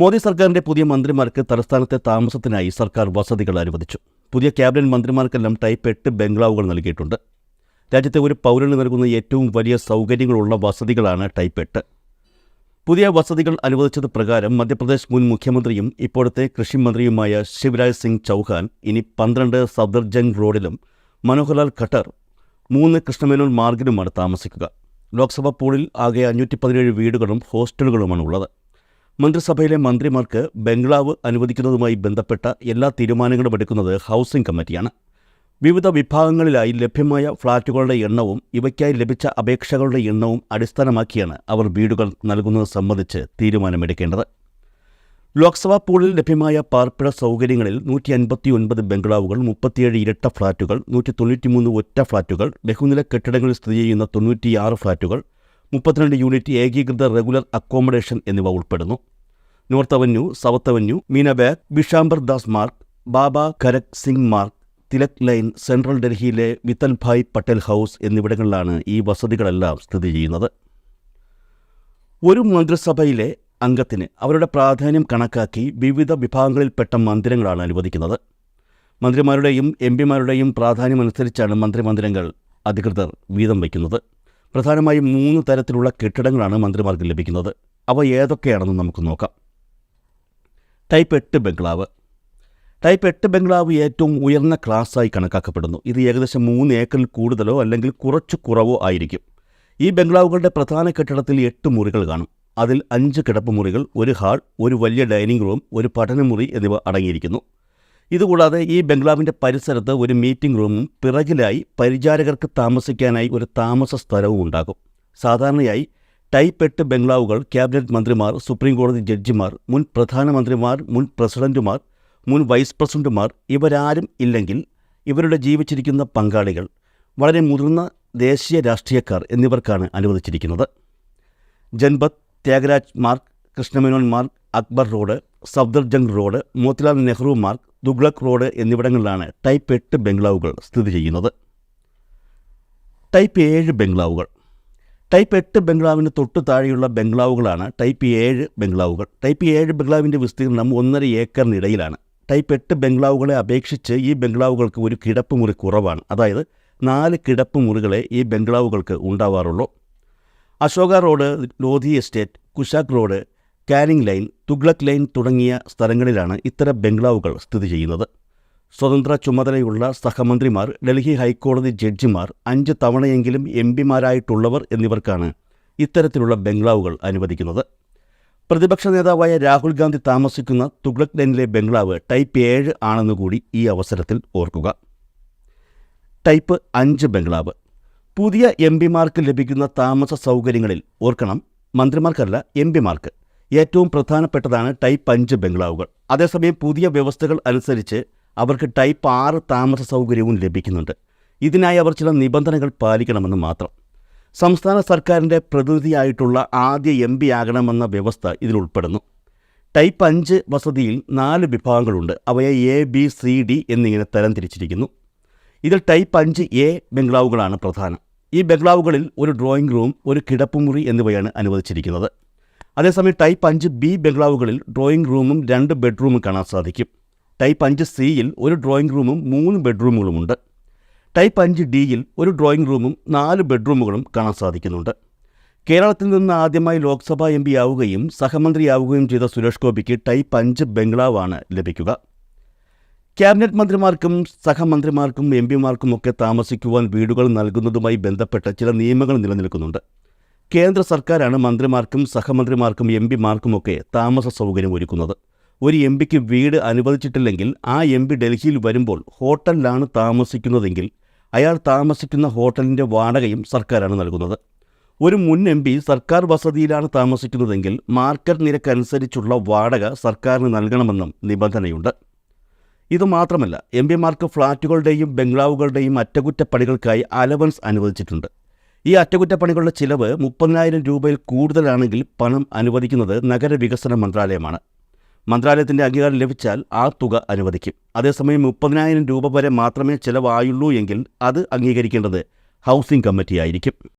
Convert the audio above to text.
മോദി സർക്കാരിന്റെ പുതിയ മന്ത്രിമാർക്ക് തലസ്ഥാനത്തെ താമസത്തിനായി സർക്കാർ വസതികൾ അനുവദിച്ചു. പുതിയ ക്യാബിനറ്റ് മന്ത്രിമാർക്കെല്ലാം ടൈപ്പ് എട്ട് ബംഗ്ലാവുകൾ നൽകിയിട്ടുണ്ട്. രാജ്യത്തെ ഒരു പൗരന് നൽകുന്ന ഏറ്റവും വലിയ സൗകര്യങ്ങളുള്ള വസതികളാണ് ടൈപ്പ് എട്ട്. പുതിയ വസതികൾ അനുവദിച്ചത് പ്രകാരം മധ്യപ്രദേശ് മുൻ മുഖ്യമന്ത്രിയും ഇപ്പോഴത്തെ കൃഷിമന്ത്രിയുമായ ശിവരാജ് സിംഗ് ചൗഹാൻ ഇനി പന്ത്രണ്ട് സഫ്ദർജംഗ് റോഡിലും മനോഹർലാൽ ഖട്ടർ മൂന്ന് കൃഷ്ണമേനോൻ മാർഗിലുമാണ് താമസിക്കുക. ലോക്സഭാ പൂളിൽ ആകെ അഞ്ഞൂറ്റി പതിനേഴ് വീടുകളും ഹോസ്റ്റലുകളുമാണ് ഉള്ളത്. മന്ത്രിസഭയിലെ മന്ത്രിമാർക്ക് ബംഗ്ലാവ് അനുവദിക്കുന്നതുമായി ബന്ധപ്പെട്ട എല്ലാ തീരുമാനങ്ങളും എടുക്കുന്നത് ഹൗസിംഗ് കമ്മിറ്റിയാണ്. വിവിധ വിഭാഗങ്ങളിലായി ലഭ്യമായ ഫ്ളാറ്റുകളുടെ എണ്ണവും ഇവയ്ക്കായി ലഭിച്ച അപേക്ഷകളുടെ എണ്ണവും അടിസ്ഥാനമാക്കിയാണ് അവർ വീടുകൾ നൽകുന്നത് സംബന്ധിച്ച് തീരുമാനമെടുക്കേണ്ടത്. ലോക്സഭാ പൂളിൽ ലഭ്യമായ പാർപ്പിട സൗകര്യങ്ങളിൽ നൂറ്റി അൻപത്തി ഒൻപത് ബംഗ്ലാവുകൾ മുപ്പത്തിയേഴ് ഇരട്ട ഫ്ളാറ്റുകൾ നൂറ്റി തൊണ്ണൂറ്റിമൂന്ന് ഒറ്റ ഫ്ളാറ്റുകൾ ബഹുനില കെട്ടിടങ്ങളിൽ സ്ഥിതി ചെയ്യുന്ന തൊണ്ണൂറ്റിയാറ് ഫ്ളാറ്റുകൾ മുപ്പത്തിരണ്ട് യൂണിറ്റ് ഏകീകൃത റെഗുലർ അക്കോമഡേഷൻ എന്നിവ ഉൾപ്പെടുന്നു. North avenue south avenue Meenabagh Bishambar Das Marg Baba Kharak Singh Marg Tilak lane central ഡൽഹിയിലെ വിത്തൽഭായ് പട്ടേൽ ഹൗസ് എന്നിവിടങ്ങളിലാണ് ഈ വസതികളെല്ലാം സ്ഥിതി ചെയ്യുന്നത്. ഒരു മന്ത്രിസഭയിലെ അംഗത്തിന് അവരുടെ പ്രാധാന്യം കണക്കാക്കി വിവിധ വിഭാഗങ്ങളിൽപ്പെട്ട മന്ദിരങ്ങളാണ് അനുവദിക്കുന്നത്. മന്ത്രിമാരുടെയും എം പിമാരുടെയും പ്രാധാന്യമനുസരിച്ചാണ് മന്ത്രിമന്ദിരങ്ങൾ അധികൃതർ വീതം വയ്ക്കുന്നത്. പ്രധാനമായും മൂന്ന് തരത്തിലുള്ള കെട്ടിടങ്ങളാണ് മന്ത്രിമാർക്ക് ലഭിക്കുന്നത്. അവ ഏതൊക്കെയാണെന്ന് നമുക്ക് നോക്കാം. ടൈപ്പ് എട്ട് ബംഗ്ലാവ്. ടൈപ്പ് എട്ട് ബംഗ്ലാവ് ഏറ്റവും ഉയർന്ന ക്ലാസ്സായി കണക്കാക്കപ്പെടുന്നു. ഇത് ഏകദേശം മൂന്ന് ഏക്കറിൽ കൂടുതലോ അല്ലെങ്കിൽ കുറച്ച് കുറവോ ആയിരിക്കും. ഈ ബംഗ്ലാവുകളുടെ പ്രധാന കെട്ടിടത്തിൽ എട്ട് മുറികൾ കാണും. അതിൽ അഞ്ച് കിടപ്പ് മുറികൾ ഒരു ഹാൾ ഒരു വലിയ ഡൈനിങ് റൂം ഒരു പഠനമുറി എന്നിവ അടങ്ങിയിരിക്കുന്നു. ഇതുകൂടാതെ ഈ ബംഗ്ലാവിന്റെ പരിസരത്ത് ഒരു മീറ്റിംഗ് റൂമും പിറകിലായി പരിചാരകർക്ക് താമസിക്കാനായി ഒരു താമസ സ്ഥലവും ഉണ്ടാകും. സാധാരണയായി ടൈപ്പ് എട്ട് ബംഗ്ലാവുകൾ ക്യാബിനറ്റ് മന്ത്രിമാർ സുപ്രീം കോടതി ജഡ്ജിമാർ മുൻ പ്രധാനമന്ത്രിമാർ മുൻ പ്രസിഡന്റുമാർ മുൻ വൈസ് പ്രസിഡന്റുമാർ ഇവരാരും ഇല്ലെങ്കിൽ ഇവരുടെ ജീവിച്ചിരിക്കുന്ന പങ്കാളികൾ വളരെ മുതിർന്ന ദേശീയ രാഷ്ട്രീയക്കാർ എന്നിവർക്കാണ് അനുവദിച്ചിരിക്കുന്നത്. Janpath Tyagaraj Marg Krishnamenon Marg Akbar road Safdarjung road Motilal Nehru Marg Tughlaq road എന്നിവിടങ്ങളിലാണ് ടൈപ്പ് എട്ട് ബംഗ്ലാവുകൾ സ്ഥിതി ചെയ്യുന്നത്. ടൈപ്പ് ഏഴ് ബംഗ്ലാവുകൾ. ടൈപ്പ് എട്ട് ബംഗ്ലാവിന് തൊട്ടു താഴെയുള്ള ബംഗ്ലാവുകളാണ് ടൈപ്പ് ഏഴ് ബംഗ്ലാവുകൾ. ടൈപ്പ് ഏഴ് ബംഗ്ലാവിന്റെ വിസ്തീർണം ഒന്നര ഏക്കറിനിടയിലാണ്. ടൈപ്പ് എട്ട് ബംഗ്ലാവുകളെ അപേക്ഷിച്ച് ഈ ബംഗ്ലാവുകൾക്ക് ഒരു കിടപ്പ് മുറി കുറവാണ്. അതായത് നാല് കിടപ്പ് മുറികളെ ഈ ബംഗ്ലാവുകൾക്ക് ഉണ്ടാവാറുള്ളൂ. Ashoka road Lodhi estate Kushak road Canning lane Tughlaq lane തുടങ്ങിയ സ്ഥലങ്ങളിലാണ് ഇത്തരം ബംഗ്ലാവുകൾ സ്ഥിതി ചെയ്യുന്നത്. സ്വതന്ത്ര ചുമതലയുള്ള സഹമന്ത്രിമാർ ഡൽഹി ഹൈക്കോടതി ജഡ്ജിമാർ അഞ്ച് തവണയെങ്കിലും എം പിമാരായിട്ടുള്ളവർ എന്നിവർക്കാണ് ഇത്തരത്തിലുള്ള ബംഗ്ലാവുകൾ അനുവദിക്കുന്നത്. പ്രതിപക്ഷ നേതാവായ രാഹുൽ ഗാന്ധി താമസിക്കുന്ന തുഗ്ലക് ലൈനിലെ ബംഗ്ലാവ് ടൈപ്പ് ഏഴ് ആണെന്നുകൂടി ഈ അവസരത്തിൽ ഓർക്കുക. ടൈപ്പ് അഞ്ച് ബംഗ്ലാവ്. പുതിയ എം പിമാർക്ക് ലഭിക്കുന്ന താമസ സൗകര്യങ്ങളിൽ ഓർക്കണം മന്ത്രിമാർക്കല്ല എം പിമാർക്ക്. ഏറ്റവും പ്രധാനപ്പെട്ടതാണ് ടൈപ്പ് അഞ്ച് ബംഗ്ലാവുകൾ. അതേസമയം പുതിയ വ്യവസ്ഥകൾ അനുസരിച്ച് അവർക്ക് ടൈപ്പ് ആറ് താമസ സൗകര്യവും ലഭിക്കുന്നുണ്ട്. ഇതിനായി അവർ ചില നിബന്ധനകൾ പാലിക്കണമെന്ന് മാത്രം. സംസ്ഥാന സർക്കാരിന്റെ പ്രതിനിധിയായിട്ടുള്ള ആദ്യ എം പി ആകണമെന്ന വ്യവസ്ഥ ഇതിൽ ഉൾപ്പെടുന്നു. ടൈപ്പ് അഞ്ച് വസതിയിൽ നാല് വിഭാഗങ്ങളുണ്ട്. അവയെ എ ബി സി ഡി എന്നിങ്ങനെ തരംതിരിച്ചിരിക്കുന്നു. ഇതിൽ ടൈപ്പ് അഞ്ച് എ ബംഗ്ലാവുകളാണ് പ്രധാനം. ഈ ബംഗ്ലാവുകളിൽ ഒരു ഡ്രോയിംഗ് റൂം ഒരു കിടപ്പുമുറി എന്നിവയാണ് അനുവദിച്ചിരിക്കുന്നത്. അതേസമയം ടൈപ്പ് അഞ്ച് ബി ബംഗ്ലാവുകളിൽ ഡ്രോയിങ് റൂമും രണ്ട് ബെഡ്റൂമും കാണാൻ സാധിക്കും. ടൈപ്പ് അഞ്ച് സിയിൽ ഒരു ഡ്രോയിങ് റൂമും മൂന്ന് ബെഡ്റൂമുകളുമുണ്ട്. ടൈപ്പ് അഞ്ച് ഡിയിൽ ഒരു ഡ്രോയിങ് റൂമും നാല് ബെഡ്റൂമുകളും കാണാൻ സാധിക്കുന്നുണ്ട്. കേരളത്തിൽ നിന്ന് ആദ്യമായി ലോക്സഭാ എം പിയാവുകയും സഹമന്ത്രിയാവുകയും ചെയ്ത സുരേഷ് ഗോപിക്ക് ടൈപ്പ് അഞ്ച് ബംഗ്ലാവാണ് ലഭിക്കുക. ക്യാബിനറ്റ് മന്ത്രിമാർക്കും സഹമന്ത്രിമാർക്കും എം പിമാർക്കുമൊക്കെ താമസിക്കുവാൻ വീടുകൾ നൽകുന്നതുമായി ബന്ധപ്പെട്ട ചില നിയമങ്ങൾ നിലനിൽക്കുന്നുണ്ട്. കേന്ദ്ര സർക്കാരാണ് മന്ത്രിമാർക്കും സഹമന്ത്രിമാർക്കും എം പിമാർക്കുമൊക്കെ താമസ സൗകര്യം ഒരുക്കുന്നത്. ഒരു എം പിക്ക് വീട് അനുവദിച്ചിട്ടില്ലെങ്കിൽ ആ എം പി ഡൽഹിയിൽ വരുമ്പോൾ ഹോട്ടലിലാണ് താമസിക്കുന്നതെങ്കിൽ അയാൾ താമസിക്കുന്ന ഹോട്ടലിന്റെ വാടകയും സർക്കാരാണ് നൽകുന്നത്. ഒരു മുൻ എം പി സർക്കാർ വസതിയിലാണ് താമസിക്കുന്നതെങ്കിൽ മാർക്കറ്റ് നിരക്കനുസരിച്ചുള്ള വാടക സർക്കാരിന് നൽകണമെന്നും നിബന്ധനയുണ്ട്. ഇതുമാത്രമല്ല എം പിമാർക്ക് ഫ്ളാറ്റുകളുടെയും ബംഗ്ലാവുകളുടെയും അറ്റകുറ്റപ്പണികൾക്കായി അലവൻസ് അനുവദിച്ചിട്ടുണ്ട്. ഈ അറ്റകുറ്റപ്പണികളുടെ ചിലവ് മുപ്പതിനായിരം രൂപയിൽ കൂടുതലാണെങ്കിൽ പണം അനുവദിക്കുന്നത് നഗരവികസന മന്ത്രാലയമാണ്. മന്ത്രാലയത്തിന്റെ അംഗീകാരം ലഭിച്ചാൽ ആ തുക അനുവദിക്കും. അതേസമയം മുപ്പതിനായിരം രൂപ വരെ മാത്രമേ ചിലവായുള്ളൂ എങ്കിൽ അത് അംഗീകരിക്കേണ്ടത് ഹൗസിംഗ് കമ്മിറ്റിയായിരിക്കും.